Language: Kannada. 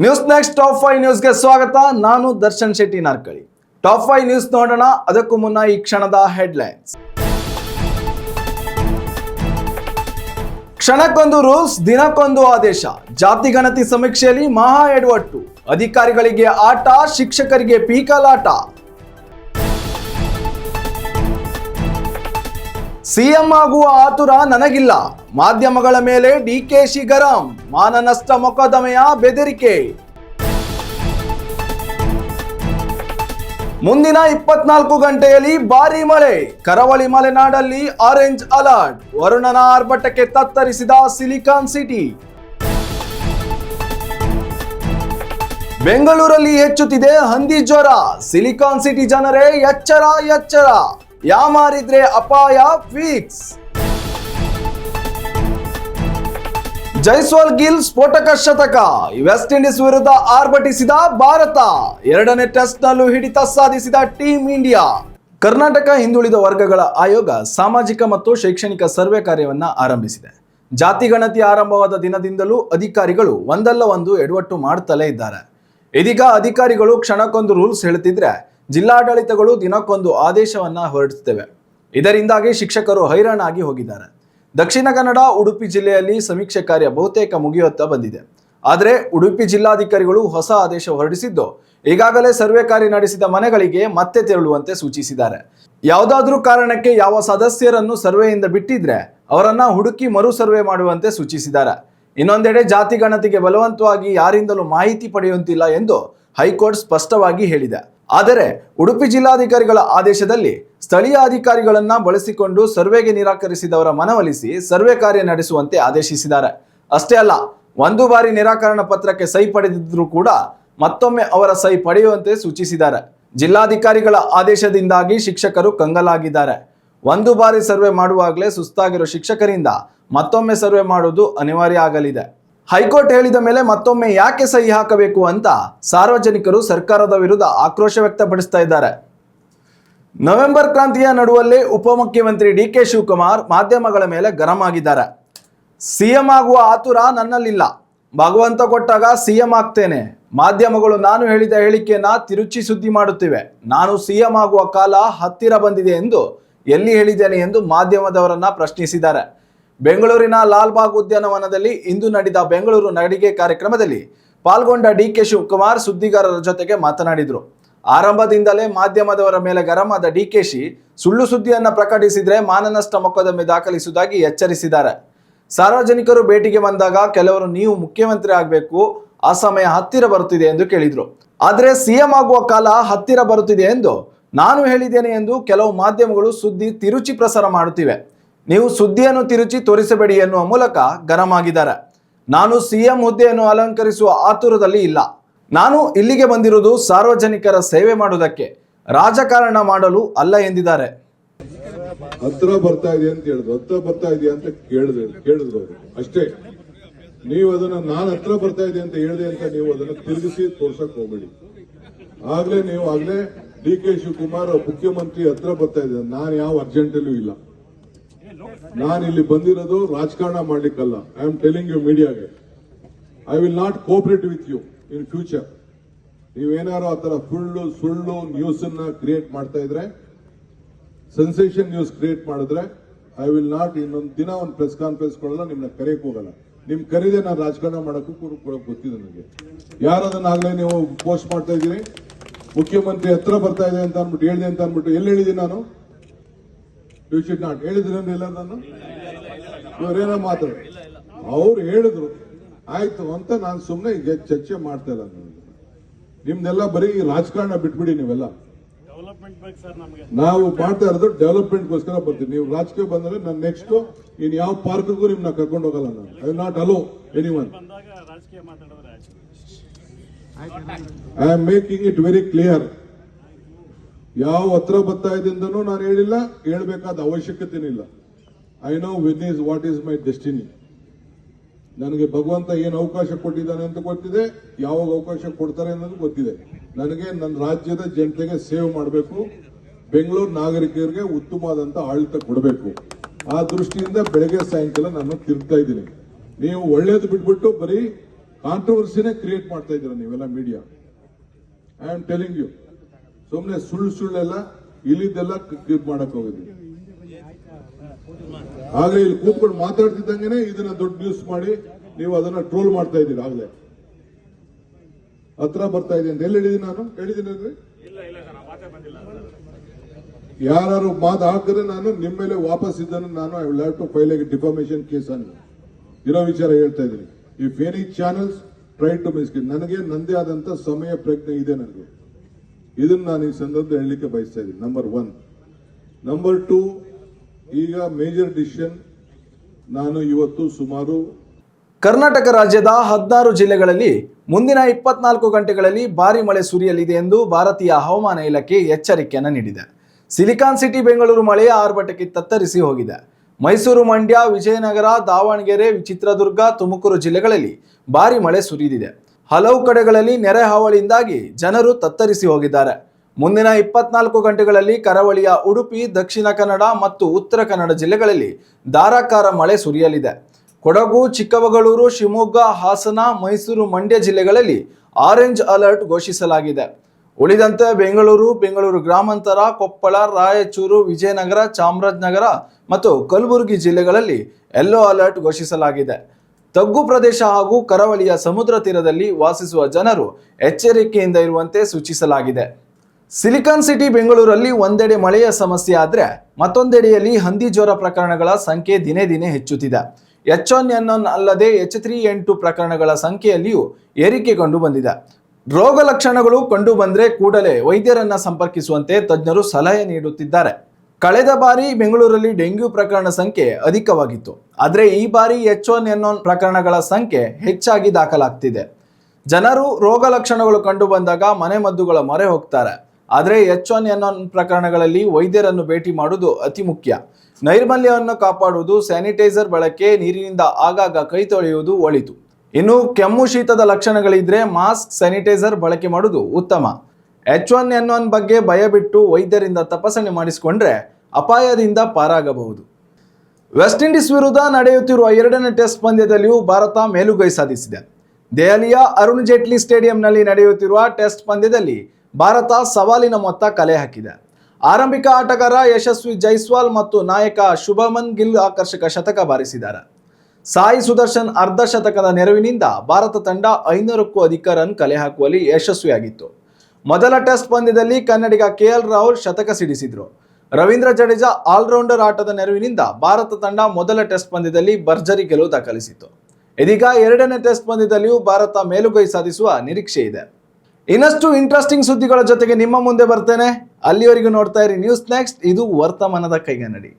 ನ್ಯೂಸ್ ನೆಕ್ಸ್ಟ್ ಟಾಪ್ ಫೈವ್ ನ್ಯೂಸ್ಗೆ ಸ್ವಾಗತ. ನಾನು Darshan Shetty Narkali. Top five news ನೋಡೋಣ. ಅದಕ್ಕೂ ಮುನ್ನ ಈ ಕ್ಷಣದ ಹೆಡ್ಲೈನ್ಸ್ ಕ್ಷಣಕ್ಕೊಂದು ರೂಲ್ಸ್ ದಿನಕ್ಕೊಂದು ಆದೇಶ. ಜಾತಿ ಗಣತಿ ಸಮೀಕ್ಷೆಯಲ್ಲಿ ಮಹಾ ಎಡವಟ್ಟು. ಅಧಿಕಾರಿಗಳಿಗೆ ಆಟ, ಶಿಕ್ಷಕರಿಗೆ ಪೀಕಲಾಟ. ಸಿಎಂ ಆಗುವ ಆತುರ ನನಗಿಲ್ಲ. ಮಾಧ್ಯಮಗಳ ಮೇಲೆ ಡಿಕೆಶಿ ಗರಂ ಮಾನನಷ್ಟ ಮೊಕದ್ದಮೆಯ ಬೆದರಿಕೆ. ಮುಂದಿನ ಇಪ್ಪತ್ನಾಲ್ಕು ಗಂಟೆಯಲ್ಲಿ ಭಾರಿ ಮಳೆ. ಕರಾವಳಿ ಮಲೆನಾಡಲ್ಲಿ ಆರೆಂಜ್ ಅಲರ್ಟ್. ವರುಣನ ಆರ್ಭಟಕ್ಕೆ ತತ್ತರಿಸಿದ ಸಿಲಿಕಾನ್ ಸಿಟಿ. ಬೆಂಗಳೂರಲ್ಲಿ ಹೆಚ್ಚುತ್ತಿದೆ ಹಂದಿ ಜ್ವರ. ಸಿಲಿಕಾನ್ ಸಿಟಿ ಜನರೇ ಎಚ್ಚರ ಎಚ್ಚರ. ಯಾಮಾರಿದ್ರೆ ಅಪಾಯ ಫಿಕ್ಸ್ ಜೈಸ್ವಾಲ್ ಗಿಲ್ ಸ್ಫೋಟಕ ಶತಕ. ವೆಸ್ಟ್ ಇಂಡೀಸ್ ವಿರುದ್ಧ ಆರ್ಭಟಿಸಿದ ಭಾರತ. ಎರಡನೇ ಟೆಸ್ಟ್ ನಲ್ಲೂ ಹಿಡಿತ ಸಾಧಿಸಿದ ಟೀಂ ಇಂಡಿಯಾ ಕರ್ನಾಟಕ ಹಿಂದುಳಿದ ವರ್ಗಗಳ ಆಯೋಗ ಸಾಮಾಜಿಕ ಮತ್ತು ಶೈಕ್ಷಣಿಕ ಸರ್ವೆ ಕಾರ್ಯವನ್ನ ಆರಂಭಿಸಿದೆ. ಜಾತಿ ಗಣತಿ ಆರಂಭವಾದ ದಿನದಿಂದಲೂ ಅಧಿಕಾರಿಗಳು ಒಂದಲ್ಲ ಒಂದು ಎಡವಟ್ಟು ಮಾಡುತ್ತಲೇ ಇದ್ದಾರೆ. ಇದೀಗ ಅಧಿಕಾರಿಗಳು ಕ್ಷಣಕ್ಕೊಂದು ರೂಲ್ಸ್ ಹೇಳ್ತಿದ್ರೆ ಜಿಲ್ಲಾಡಳಿತಗಳು ದಿನಕ್ಕೊಂದು ಆದೇಶವನ್ನ ಹೊರಡಿಸುತ್ತವೆ. ಇದರಿಂದಾಗಿ ಶಿಕ್ಷಕರು ಹೈರಾಣಾಗಿ ಹೋಗಿದ್ದಾರೆ. ದಕ್ಷಿಣ ಕನ್ನಡ, ಉಡುಪಿ ಜಿಲ್ಲೆಯಲ್ಲಿ ಸಮೀಕ್ಷೆ ಕಾರ್ಯ ಬಹುತೇಕ ಮುಗಿಯುತ್ತಾ ಬಂದಿದೆ. ಆದರೆ ಉಡುಪಿ ಜಿಲ್ಲಾಧಿಕಾರಿಗಳು ಹೊಸ ಆದೇಶ ಹೊರಡಿಸಿದ್ದು, ಈಗಾಗಲೇ ಸರ್ವೆ ಕಾರ್ಯ ನಡೆಸಿದ ಮನೆಗಳಿಗೆ ಮತ್ತೆ ತೆರಳುವಂತೆ ಸೂಚಿಸಿದ್ದಾರೆ. ಯಾವುದಾದ್ರೂ ಕಾರಣಕ್ಕೆ ಯಾವ ಸದಸ್ಯರನ್ನು ಸರ್ವೆಯಿಂದ ಬಿಟ್ಟಿದ್ರೆ ಅವರನ್ನ ಹುಡುಕಿ ಮರು ಸರ್ವೆ ಮಾಡುವಂತೆ ಸೂಚಿಸಿದ್ದಾರೆ. ಇನ್ನೊಂದೆಡೆ ಜಾತಿ ಗಣತಿಗೆ ಬಲವಂತವಾಗಿ ಯಾರಿಂದಲೂ ಮಾಹಿತಿ ಪಡೆಯುವಂತಿಲ್ಲ ಎಂದು ಹೈಕೋರ್ಟ್ ಸ್ಪಷ್ಟವಾಗಿ ಹೇಳಿದೆ. ಆದರೆ ಉಡುಪಿ ಜಿಲ್ಲಾಧಿಕಾರಿಗಳ ಆದೇಶದಲ್ಲಿ ಸ್ಥಳೀಯ ಅಧಿಕಾರಿಗಳನ್ನ ಬಳಸಿಕೊಂಡು ಸರ್ವೆಗೆ ನಿರಾಕರಿಸಿದವರ ಮನವೊಲಿಸಿ ಸರ್ವೆ ಕಾರ್ಯ ನಡೆಸುವಂತೆ ಆದೇಶಿಸಿದ್ದಾರೆ. ಅಷ್ಟೇ ಅಲ್ಲ, ಒಂದು ಬಾರಿ ನಿರಾಕರಣ ಪತ್ರಕ್ಕೆ ಸಹಿ ಪಡೆದಿದ್ದರೂ ಕೂಡ ಮತ್ತೊಮ್ಮೆ ಅವರ ಸಹಿ ಪಡೆಯುವಂತೆ ಸೂಚಿಸಿದ್ದಾರೆ. ಜಿಲ್ಲಾಧಿಕಾರಿಗಳ ಆದೇಶದಿಂದಾಗಿ ಶಿಕ್ಷಕರು ಕಂಗಲಾಗಿದ್ದಾರೆ. ಒಂದು ಬಾರಿ ಸರ್ವೆ ಮಾಡುವಾಗಲೇ ಸುಸ್ತಾಗಿರೋ ಶಿಕ್ಷಕರಿಂದ ಮತ್ತೊಮ್ಮೆ ಸರ್ವೆ ಮಾಡುವುದು ಅನಿವಾರ್ಯ ಆಗಲಿದೆ. ಹೈಕೋರ್ಟ್ ಹೇಳಿದ ಮೇಲೆ ಮತ್ತೊಮ್ಮೆ ಯಾಕೆ ಸಹಿ ಹಾಕಬೇಕು ಅಂತ ಸಾರ್ವಜನಿಕರು ಸರ್ಕಾರದ ವಿರುದ್ಧ ಆಕ್ರೋಶ ವ್ಯಕ್ತಪಡಿಸ್ತಾ ಇದ್ದಾರೆ. ನವೆಂಬರ್ ಕ್ರಾಂತಿಯ ನಡುವಲ್ಲೇ ಉಪಮುಖ್ಯಮಂತ್ರಿ ಡಿ ಕೆ ಶಿವಕುಮಾರ್ ಮಾಧ್ಯಮಗಳ ಮೇಲೆ ಗರಂ ಆಗಿದ್ದಾರೆ. ಸಿಎಂ ಆಗುವ ಆತುರ ನನ್ನಲ್ಲಿಲ್ಲ. ಭಗವಂತ ಕೊಟ್ಟಾಗ ಸಿಎಂ ಆಗ್ತೇನೆ. ಮಾಧ್ಯಮಗಳು ನಾನು ಹೇಳಿದ ಹೇಳಿಕೆಯನ್ನ ತಿರುಚಿ ಸುದ್ದಿ ಮಾಡುತ್ತಿವೆ. ನಾನು ಸಿಎಂ ಆಗುವ ಕಾಲ ಹತ್ತಿರ ಬಂದಿದೆ ಎಂದು ಎಲ್ಲಿ ಹೇಳಿದ್ದೇನೆ ಎಂದು ಮಾಧ್ಯಮದವರನ್ನ ಪ್ರಶ್ನಿಸಿದ್ದಾರೆ. ಬೆಂಗಳೂರಿನ ಲಾಲ್ಬಾಗ್ ಉದ್ಯಾನವನದಲ್ಲಿ ಇಂದು ನಡೆದ ಬೆಂಗಳೂರು ನಡಿಗೆ ಕಾರ್ಯಕ್ರಮದಲ್ಲಿ ಪಾಲ್ಗೊಂಡ ಡಿ ಕೆ ಶಿವಕುಮಾರ್ ಸುದ್ದಿಗಾರರ ಜೊತೆಗೆ ಮಾತನಾಡಿದರು. ಆರಂಭದಿಂದಲೇ ಮಾಧ್ಯಮದವರ ಮೇಲೆ ಗರಂ ಆದ ಡಿಕೆಶಿ ಸುಳ್ಳು ಸುದ್ದಿಯನ್ನು ಪ್ರಕಟಿಸಿದ್ರೆ ಮಾನನಷ್ಟ ಮೊಕದ್ದಮೆ ದಾಖಲಿಸುವುದಾಗಿ ಎಚ್ಚರಿಸಿದ್ದಾರೆ. ಸಾರ್ವಜನಿಕರು ಭೇಟಿಗೆ ಬಂದಾಗ ಕೆಲವರು, ನೀವು ಮುಖ್ಯಮಂತ್ರಿ ಆಗಬೇಕು, ಆ ಸಮಯ ಹತ್ತಿರ ಬರುತ್ತಿದೆ ಎಂದು ಕೇಳಿದರು. ಆದರೆ ಸಿಎಂ ಆಗುವ ಕಾಲ ಹತ್ತಿರ ಬರುತ್ತಿದೆ ಎಂದು ನಾನು ಹೇಳಿದ್ದೇನೆ ಎಂದು ಕೆಲವು ಮಾಧ್ಯಮಗಳು ಸುದ್ದಿ ತಿರುಚಿ ಪ್ರಸಾರ ಮಾಡುತ್ತಿವೆ. ನೀವು ಸುದ್ದಿಯನ್ನು ತಿರುಚಿ ತೋರಿಸಬೇಡಿ ಎನ್ನುವ ಮೂಲಕ ಗರಂ ಆಗಿದ್ದಾರೆ. ನಾನು ಸಿಎಂ ಹುದ್ದೆಯನ್ನು ಅಲಂಕರಿಸುವ ಆತುರದಲ್ಲಿ ಇಲ್ಲ. ನಾನು ಇಲ್ಲಿಗೆ ಬಂದಿರುವುದು ಸಾರ್ವಜನಿಕರ ಸೇವೆ ಮಾಡುವುದಕ್ಕೆ. ರಾಜಕಾರಣ ಮಾಡಲು ಅಲ್ಲ ಎಂದಿದ್ದಾರೆ. ಹತ್ರ ಬರ್ತಾ ಇದೆ ಅಂತ ಹೇಳಿದ್ರು. ಹತ್ರ ಬರ್ತಾ ಇದೆಯಾ ಅಂತ ಕೇಳಿದ್ರು ಕೇಳಿದ್ರು ಅವರು. ಅಷ್ಟೇ. ನೀವು ಅದನ್ನ ನಾನು ಹತ್ರ ಬರ್ತಾ ಇದೆ ಅಂತ ಹೇಳಿದೆ ಅಂತ ನೀವು ಅದನ್ನ ತಿರುಗಿಸಿ ತೋರ್ಸಕ್ ಹೋಗ್ಬೇಡಿ. ಆಗ್ಲೇ ನೀವು ಆಗ್ಲೇ ಡಿ ಕೆ ಶಿವಕುಮಾರ್ ಮುಖ್ಯಮಂತ್ರಿ ಹತ್ರ ಬರ್ತಾ ಇದೆ ನಾನು ಯಾವ ಅರ್ಜೆಂಟಲ್ಲೂ ಇಲ್ಲ. ನಾನು ಇಲ್ಲಿ ಬಂದಿರೋದು ರಾಜಕಾರಣ ಮಾಡ್ಲಿಕ್ಕಲ್ಲ. I am telling you ಮೀಡಿಯಾಗೆ I will not cooperate with you in future. ನೀವೇನಾರು ಆ ತರ ಸುಳ್ಳು ಸುಳ್ಳು ನ್ಯೂಸ್ ಅನ್ನ ಕ್ರಿಯೇಟ್ ಮಾಡ್ತಾ ಇದ್ರೆ ಸೆನ್ಸೇಷನ್ ನ್ಯೂಸ್ ಕ್ರಿಯೇಟ್ ಮಾಡಿದ್ರೆ ಐ ವಿಲ್ ನಾಟ್ ಇನ್ನೊಂದು ದಿನ ಒಂದು ಪ್ರೆಸ್ ಕಾನ್ಫರೆನ್ಸ್ ಕೊಡಲ್ಲ, ನಿಮ್ನ ಕರೆಯಕ್ಕೆ ಹೋಗಲ್ಲ. ನಿಮ್ ಕರೀದೆ ನಾನು ರಾಜಕಾರಣ ಮಾಡೋಕ್ಕೂ ಕೂಡ ಗೊತ್ತಿದೆ ನನಗೆ. ಯಾರದನ್ನಾಗ್ಲೇ ನೀವು ಪೋಸ್ಟ್ ಮಾಡ್ತಾ ಇದ್ದೀರಿ, ಮುಖ್ಯಮಂತ್ರಿ ಹತ್ರ ಬರ್ತಾ ಇದೆ ಅಂತ ಅಂದ್ಬಿಟ್ಟು, ಹೇಳಿದೆ ಅಂತ ಅಂದ್ಬಿಟ್ಟು, ಎಲ್ಲಿ ಹೇಳಿದೀನಿ ನಾನು? ಯು ಶುಡ್ ನಾಟ್ ಹೇಳಿದ್ರೆ ಇಲ್ಲ ನಾನು ಇವರೇನೋ ಮಾತಾಡ ಅವ್ರು ಹೇಳಿದ್ರು. ಆಯ್ತು ಅಂತ ನಾನು ಸುಮ್ಮನೆ ಈಗ ಚರ್ಚೆ ಮಾಡ್ತಾ ಇಲ್ಲ ನಿಮ್ದೆಲ್ಲ ಬರೀ ರಾಜಕಾರಣ ಬಿಟ್ಬಿಡಿ ನೀವೆಲ್ಲ. ನಾವು ಮಾಡ್ತಾ ಇರೋದು ಡೆವಲಪ್ಮೆಂಟ್ಗೋಸ್ಕರ ಬರ್ತೀವಿ. ನೀವು ರಾಜಕೀಯ ಬಂದ್ರೆ ನಾನು ನೆಕ್ಸ್ಟ್ ಇನ್ ಯಾವ ಪಾರ್ಕ್ಗೂ ನಿಮ್ನ ಕರ್ಕೊಂಡು ಹೋಗಲ್ಲ ನಾನು. I not allow any one I am making it very clear ಯಾವ ಹತ್ರ ಬರ್ತಾ ಇದ್ದಿಂದನೂ ನಾನು ಹೇಳಿಲ್ಲ ಹೇಳ್ಬೇಕಾದ ಅವಶ್ಯಕತೆನಿಲ್ಲ. I know when is what is my destiny ನನಗೆ ಭಗವಂತ ಏನು ಅವಕಾಶ ಕೊಟ್ಟಿದ್ದಾನೆ ಅಂತ ಗೊತ್ತಿದೆ, ಯಾವಾಗ ಅವಕಾಶ ಕೊಡ್ತಾರೆ ಅನ್ನೋದು ಗೊತ್ತಿದೆ. ನನಗೆ ನನ್ನ ರಾಜ್ಯದ ಜನತೆಗೆ ಸೇವೆ ಮಾಡಬೇಕು, ಬೆಂಗಳೂರು ನಾಗರಿಕರಿಗೆ ಉತ್ತಮವಾದಂತ ಆಡಳಿತ ಕೊಡಬೇಕು. ಆ ದೃಷ್ಟಿಯಿಂದ ಬೆಳಗ್ಗೆ ಸಾಯಂಕಾಲ ನಾನು ತಿರುಗ್ತಾ ಇದ್ದೀನಿ. ನೀವು ಒಳ್ಳೇದು ಬಿಟ್ಬಿಟ್ಟು ಬರೀ ಕಾಂಟ್ರವರ್ಸಿನೇ ಕ್ರಿಯೇಟ್ ಮಾಡ್ತಾ ಇದ್ದೀರಾ ನೀವೆಲ್ಲ media I am telling you ಸುಮ್ಮನೆ ಸುಳ್ಳು ಸುಳ್ಳೆಲ್ಲ ಇಲ್ಲಿದ್ದೆಲ್ಲ ಮಾಡಕ್ ಹೋಗಿದ್ವಿ ಆಗ್ಲೇ ಇಲ್ಲಿ ಕೂತ್ಕೊಂಡು ಮಾತಾಡ್ತಿದ್ದಂಗೆ ಇದನ್ನ ದೊಡ್ಡ ನ್ಯೂಸ್ ಮಾಡಿ ನೀವು ಅದನ್ನ ಟ್ರೋಲ್ ಮಾಡ್ತಾ ಇದ್ದೀರಾ ಆಗ್ಲೇ. ಹತ್ರ ಬರ್ತಾ ಇದೆ ಅಂತ ಎಲ್ಲಿ ಹೇಳಿದೀನಿ ನಾನು? ಹೇಳಿದ್ದೀನಿ ಯಾರು ಮಾತು ಹಾಕಿದ್ರೆ ನಾನು ನಿಮ್ಮ ಮೇಲೆ ವಾಪಸ್ ಇದ್ದನ್ನು ನಾನು I will have to file a defamation case ಅನ್ನು. ಇರೋ ವಿಚಾರ ಹೇಳ್ತಾ ಇದ್ದೀನಿ. If any channels try to miss ನನಗೆ ನಂದೇ ಆದಂತ ಸಮಯ ಪ್ರಜ್ಞೆ ಇದೆ ನನಗೆ. ಇದನ್ನ ನಾನು ಈ ಸಂದರ್ಭದಲ್ಲಿ ಹೇಳಲಿಕ್ಕೆ ಬಯಸ್ತಾ ಇದ್ದೀನಿ. ನಂಬರ್ ಒನ್ ನಂಬರ್ ಟೂ ಈಗ ಮೇಜರ್ ಡಿಸಿಷನ್ ನಾನು ಇವತ್ತು ಸುಮಾರು ಕರ್ನಾಟಕ ರಾಜ್ಯದ ಹದಿನಾರು ಜಿಲ್ಲೆಗಳಲ್ಲಿ ಮುಂದಿನ ಇಪ್ಪತ್ನಾಲ್ಕು ಗಂಟೆಗಳಲ್ಲಿ ಭಾರಿ ಮಳೆ ಸುರಿಯಲಿದೆ ಎಂದು ಭಾರತೀಯ ಹವಾಮಾನ ಇಲಾಖೆ ಎಚ್ಚರಿಕೆಯನ್ನು ನೀಡಿದೆ. ಸಿಲಿಕಾನ್ ಸಿಟಿ ಬೆಂಗಳೂರು ಮಳೆಯ ಆರ್ಭಟಕ್ಕೆ ತತ್ತರಿಸಿ ಹೋಗಿದೆ. ಮೈಸೂರು ಮಂಡ್ಯ, ವಿಜಯನಗರ, ದಾವಣಗೆರೆ ಚಿತ್ರದುರ್ಗ ತುಮಕೂರು ಜಿಲ್ಲೆಗಳಲ್ಲಿ ಭಾರಿ ಮಳೆ ಸುರಿದಿದೆ. ಹಲವು ಕಡೆಗಳಲ್ಲಿ ನೆರೆ ಹಾವಳಿಯಿಂದಾಗಿ ಜನರು ತತ್ತರಿಸಿ ಹೋಗಿದ್ದಾರೆ. ಮುಂದಿನ ಇಪ್ಪತ್ನಾಲ್ಕು ಗಂಟೆಗಳಲ್ಲಿ ಕರಾವಳಿಯ ಉಡುಪಿ, ದಕ್ಷಿಣ ಕನ್ನಡ ಮತ್ತು ಉತ್ತರ ಕನ್ನಡ ಜಿಲ್ಲೆಗಳಲ್ಲಿ ಧಾರಾಕಾರ ಮಳೆ ಸುರಿಯಲಿದೆ. ಕೊಡಗು, ಚಿಕ್ಕಮಗಳೂರು, ಶಿವಮೊಗ್ಗ, ಹಾಸನ, ಮೈಸೂರು ಮಂಡ್ಯ ಜಿಲ್ಲೆಗಳಲ್ಲಿ ಆರೆಂಜ್ ಅಲರ್ಟ್ ಘೋಷಿಸಲಾಗಿದೆ. ಉಳಿದಂತೆ ಬೆಂಗಳೂರು ಬೆಂಗಳೂರು ಗ್ರಾಮಾಂತರ, ಕೊಪ್ಪಳ, ರಾಯಚೂರು, ವಿಜಯನಗರ, ಚಾಮರಾಜನಗರ ಮತ್ತು ಕಲಬುರಗಿ ಜಿಲ್ಲೆಗಳಲ್ಲಿ ಯೆಲ್ಲೋ ಅಲರ್ಟ್ ಘೋಷಿಸಲಾಗಿದೆ. ತಗ್ಗು ಪ್ರದೇಶ ಹಾಗೂ ಕರಾವಳಿಯ ಸಮುದ್ರ ತೀರದಲ್ಲಿ ವಾಸಿಸುವ ಜನರು ಎಚ್ಚರಿಕೆಯಿಂದ ಇರುವಂತೆ ಸೂಚಿಸಲಾಗಿದೆ. ಸಿಲಿಕಾನ್ ಸಿಟಿ ಬೆಂಗಳೂರಲ್ಲಿ ಒಂದೆಡೆ ಮಳೆಯ ಸಮಸ್ಯೆ ಆದರೆ ಮತ್ತೊಂದೆಡೆಯಲ್ಲಿ ಹಂದಿ ಜ್ವರ ಪ್ರಕರಣಗಳ ಸಂಖ್ಯೆ ದಿನೇ ದಿನೇ ಹೆಚ್ಚುತ್ತಿದೆ. ಎಚ್ ಒನ್ ಎನ್ ಒನ್ ಅಲ್ಲದೆ ಎಚ್ ತ್ರೀ ಎಂಟು ಪ್ರಕರಣಗಳ ಸಂಖ್ಯೆಯಲ್ಲಿಯೂ ಏರಿಕೆ ಕಂಡು ಬಂದಿದೆ. ರೋಗ ಲಕ್ಷಣಗಳು ಕಂಡು ಬಂದರೆ ಕೂಡಲೇ ವೈದ್ಯರನ್ನ ಸಂಪರ್ಕಿಸುವಂತೆ ತಜ್ಞರು ಸಲಹೆ ನೀಡುತ್ತಿದ್ದಾರೆ. ಕಳೆದ ಬಾರಿ ಬೆಂಗಳೂರಲ್ಲಿ ಡೆಂಗ್ಯೂ ಪ್ರಕರಣ ಸಂಖ್ಯೆ ಅಧಿಕವಾಗಿತ್ತು. ಆದರೆ ಈ ಬಾರಿ ಎಚ್ ಒನ್ ಎನ್ ಒನ್ ಪ್ರಕರಣಗಳ ಸಂಖ್ಯೆ ಹೆಚ್ಚಾಗಿ ದಾಖಲಾಗ್ತಿದೆ. ಜನರು ರೋಗ ಲಕ್ಷಣಗಳು ಕಂಡು ಬಂದಾಗ ಮನೆಮದ್ದುಗಳ ಮೊರೆ ಹೋಗ್ತಾರೆ. ಆದರೆ ಎಚ್ ಒನ್ ಎನ್ ಒನ್ ಪ್ರಕರಣಗಳಲ್ಲಿ ವೈದ್ಯರನ್ನು ಭೇಟಿ ಮಾಡುವುದು ಅತಿ ಮುಖ್ಯ. ನೈರ್ಮಲ್ಯವನ್ನು ಕಾಪಾಡುವುದು, ಸ್ಯಾನಿಟೈಸರ್ ಬಳಕೆ, ನೀರಿನಿಂದ ಆಗಾಗ ಕೈ ತೊಳೆಯುವುದು ಒಳಿತು. ಇನ್ನು ಕೆಮ್ಮು ಶೀತದ ಲಕ್ಷಣಗಳಿದ್ರೆ ಮಾಸ್ಕ್, ಸ್ಯಾನಿಟೈಸರ್ ಬಳಕೆ ಮಾಡುವುದು ಉತ್ತಮ. ಎಚ್ ಒನ್ ಎನ್ ಒನ್ ಬಗ್ಗೆ ಭಯ ಬಿಟ್ಟು ವೈದ್ಯರಿಂದ ತಪಾಸಣೆ ಮಾಡಿಸಿಕೊಂಡ್ರೆ ಅಪಾಯದಿಂದ ಪಾರಾಗಬಹುದು. ವೆಸ್ಟ್ ಇಂಡೀಸ್ ವಿರುದ್ಧ ನಡೆಯುತ್ತಿರುವ ಎರಡನೇ ಟೆಸ್ಟ್ ಪಂದ್ಯದಲ್ಲಿಯೂ ಭಾರತ ಮೇಲುಗೈ ಸಾಧಿಸಿದೆ. ದೆಹಲಿಯ ಅರುಣ್ ಜೇಟ್ಲಿ ಸ್ಟೇಡಿಯಂನಲ್ಲಿ ನಡೆಯುತ್ತಿರುವ ಟೆಸ್ಟ್ ಪಂದ್ಯದಲ್ಲಿ ಭಾರತ ಸವಾಲಿನ ಮೊತ್ತ ಕಲೆ ಹಾಕಿದೆ. ಆರಂಭಿಕ ಆಟಗಾರ ಯಶಸ್ವಿ ಜೈಸ್ವಾಲ್ ಮತ್ತು ನಾಯಕ ಶುಭಮನ್ ಗಿಲ್ ಆಕರ್ಷಕ ಶತಕ ಬಾರಿಸಿದ್ದಾರೆ. ಸಾಯಿ ಸುದರ್ಶನ್ ಅರ್ಧ ಶತಕದ ನೆರವಿನಿಂದ ಭಾರತ ತಂಡ ಐನೂರಕ್ಕೂ ಅಧಿಕ ರನ್ ಕಲೆ ಹಾಕುವಲ್ಲಿ ಯಶಸ್ವಿಯಾಗಿತ್ತು. ಮೊದಲ ಟೆಸ್ಟ್ ಪಂದ್ಯದಲ್ಲಿ ಕನ್ನಡಿಗ ಕೆ ಎಲ್ ರಾಹುಲ್ ಶತಕ ಸಿಡಿಸಿದ್ರು. ರವೀಂದ್ರ ಜಡೇಜಾ ಆಲ್ರೌಂಡರ್ ಆಟದ ನೆರವಿನಿಂದ ಭಾರತ ತಂಡ ಮೊದಲ ಟೆಸ್ಟ್ ಪಂದ್ಯದಲ್ಲಿ ಭರ್ಜರಿ ಗೆಲುವು ದಾಖಲಿಸಿತು ಇದೀಗ ಎರಡನೇ ಟೆಸ್ಟ್ ಪಂದ್ಯದಲ್ಲಿಯೂ ಭಾರತ ಮೇಲುಗೈ ಸಾಧಿಸುವ ನಿರೀಕ್ಷೆ ಇದೆ ಇನ್ನಷ್ಟು ಇಂಟ್ರೆಸ್ಟಿಂಗ್ ಸುದ್ದಿಗಳ ಜೊತೆಗೆ ನಿಮ್ಮ ಮುಂದೆ ಬರ್ತೇನೆ. ಅಲ್ಲಿವರೆಗೂ ನೋಡ್ತಾ ಇರಿ. ನ್ಯೂಸ್ ನೆಕ್ಸ್ಟ್ ಇದು ವರ್ತಮಾನದ ಕೈಗನ್ನಡಿ